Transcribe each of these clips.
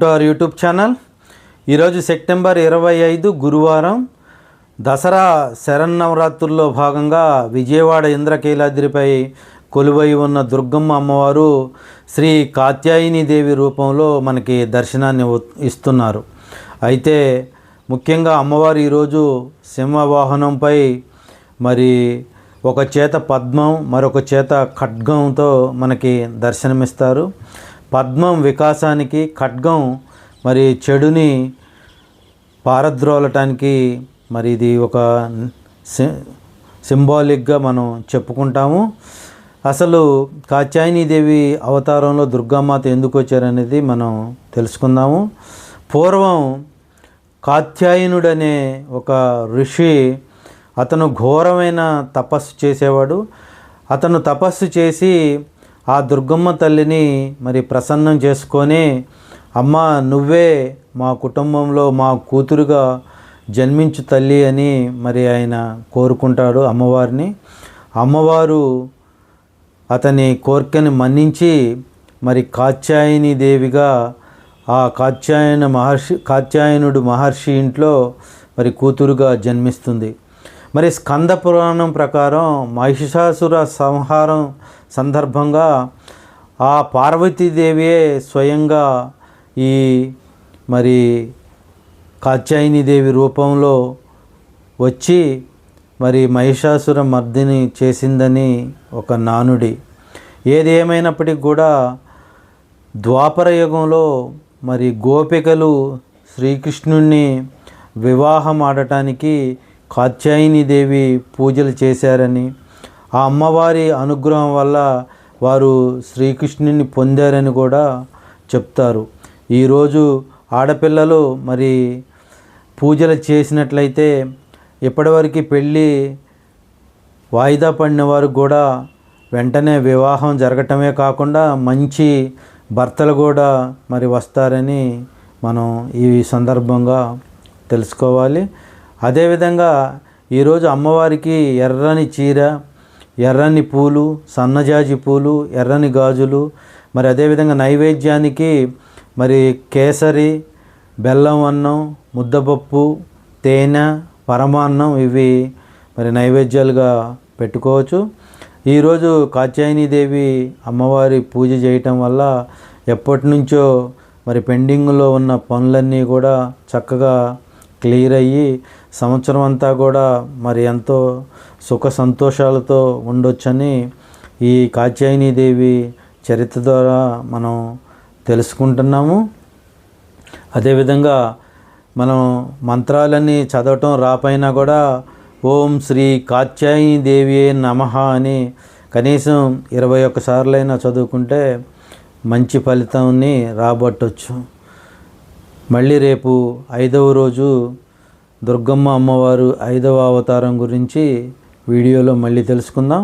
To our YouTube channel. ఈరోజు September ఇరవై ఐదు గురువారం దసరా శరన్నవరాత్రుల్లో భాగంగా విజయవాడ ఇంద్రకీలాద్రిపై కొలువై ఉన్న దుర్గమ్మ అమ్మవారు శ్రీ కాత్యాయని దేవి రూపంలో మనకి దర్శనాన్ని ఇస్తున్నారు. అయితే ముఖ్యంగా అమ్మవారు ఈరోజు సింహవాహనంపై మరి ఒక చేత పద్మం మరొక చేత ఖడ్గంతో మనకి దర్శనమిస్తారు. పద్మం వికాసానికి ఖడ్గం మరి చెడుని పారద్రోలటానికి మరి ఇది ఒక సి- సింబాలిక్గా మనం చెప్పుకుంటాము. అసలు కాత్యాయనీదేవి అవతారంలో దుర్గామాత ఎందుకు వచ్చారనేది మనం తెలుసుకుందాము. పూర్వం కాత్యాయనుడనే ఒక ఋషి అతను ఘోరమైన తపస్సు చేసేవాడు. అతను తపస్సు చేసి ఆ దుర్గమ్మ తల్లిని మరి ప్రసన్నం చేసుకొని అమ్మ నువ్వే మా కుటుంబంలో మా కూతురుగా జన్మించు తల్లి అని మరి ఆయన కోరుకుంటాడు అమ్మవారిని. అమ్మవారు అతని కోరికని మన్నించి మరి కాత్యాయని దేవిగా ఆ కాత్యాయన మహర్షి కాత్యాయనుడు మహర్షి ఇంట్లో మరి కూతురుగా జన్మిస్తుంది. మరి స్కంద పురాణం ప్రకారం మహిషాసుర సంహారం సందర్భంగా ఆ పార్వతీదేవియే స్వయంగా ఈ మరి కాత్యాయని దేవి రూపంలో వచ్చి మరి మహిషాసుర మర్దిని చేసిందని ఒక నానుడి. ఏది ఏమైనప్పటికీ కూడా ద్వాపర యుగంలో మరి గోపికలు శ్రీకృష్ణుణ్ణి వివాహం ఆడటానికి కాత్యాయని దేవి పూజలు చేశారని ఆ అమ్మవారి అనుగ్రహం వల్ల వారు శ్రీకృష్ణుని పొందారని కూడా చెప్తారు. ఈరోజు ఆడపిల్లలు మరి పూజలు చేసినట్లయితే ఇప్పటివరకు పెళ్ళి వాయిదా పడిన వారు కూడా వెంటనే వివాహం జరగటమే కాకుండా మంచి భర్తలు కూడా మరి వస్తారని మనం ఈ సందర్భంగా తెలుసుకోవాలి. అదేవిధంగా ఈరోజు అమ్మవారికి ఎర్రని చీర ఎర్రని పూలు సన్నజాజి పూలు ఎర్రని గాజులు మరి అదేవిధంగా నైవేద్యానికి మరి కేసరి బెల్లం అన్నం ముద్దపప్పు తేనె పరమాన్నం ఇవి మరి నైవేద్యాలుగా పెట్టుకోవచ్చు. ఈరోజు కాత్యాయనీదేవి అమ్మవారి పూజ చేయటం వల్ల ఎప్పటి నుంచో మరి పెండింగ్లో ఉన్న పనులన్నీ కూడా చక్కగా క్లియర్ అయ్యి సంవత్సరం అంతా కూడా మరి ఎంతో సుఖ సంతోషాలతో ఉండొచ్చని ఈ కాత్యాయనీదేవి చరిత్ర ద్వారా మనం తెలుసుకుంటున్నాము. అదేవిధంగా మనం మంత్రాలన్నీ చదవటం రాపైనా కూడా ఓం శ్రీ కాత్యాయని దేవి నమః అని కనీసం ఇరవై ఒక్కసార్లైనా చదువుకుంటే మంచి ఫలితాన్ని రాబట్టవచ్చు మళ్ళీ రేపు ఐదవ రోజు దుర్గమ్మ అమ్మవారు ఐదవ అవతారం గురించి వీడియోలో మళ్ళీ తెలుసుకుందాం.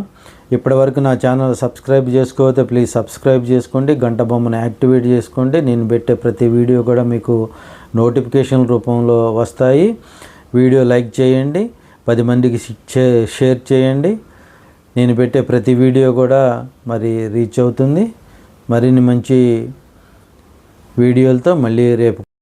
ఇప్పటివరకు నా ఛానల్ సబ్స్క్రైబ్ చేసుకోకపోతే ప్లీజ్ సబ్స్క్రైబ్ చేసుకోండి. గంట బొమ్మను యాక్టివేట్ చేసుకోండి. నేను పెట్టే ప్రతి వీడియో కూడా మీకు నోటిఫికేషన్ రూపంలో వస్తాయి. వీడియో లైక్ చేయండి. పది మందికి షేర్ చేయండి. నేను పెట్టే ప్రతి వీడియో కూడా మరి రీచ్ అవుతుంది. మరిన్ని మంచి వీడియోలతో మళ్ళీ రేపు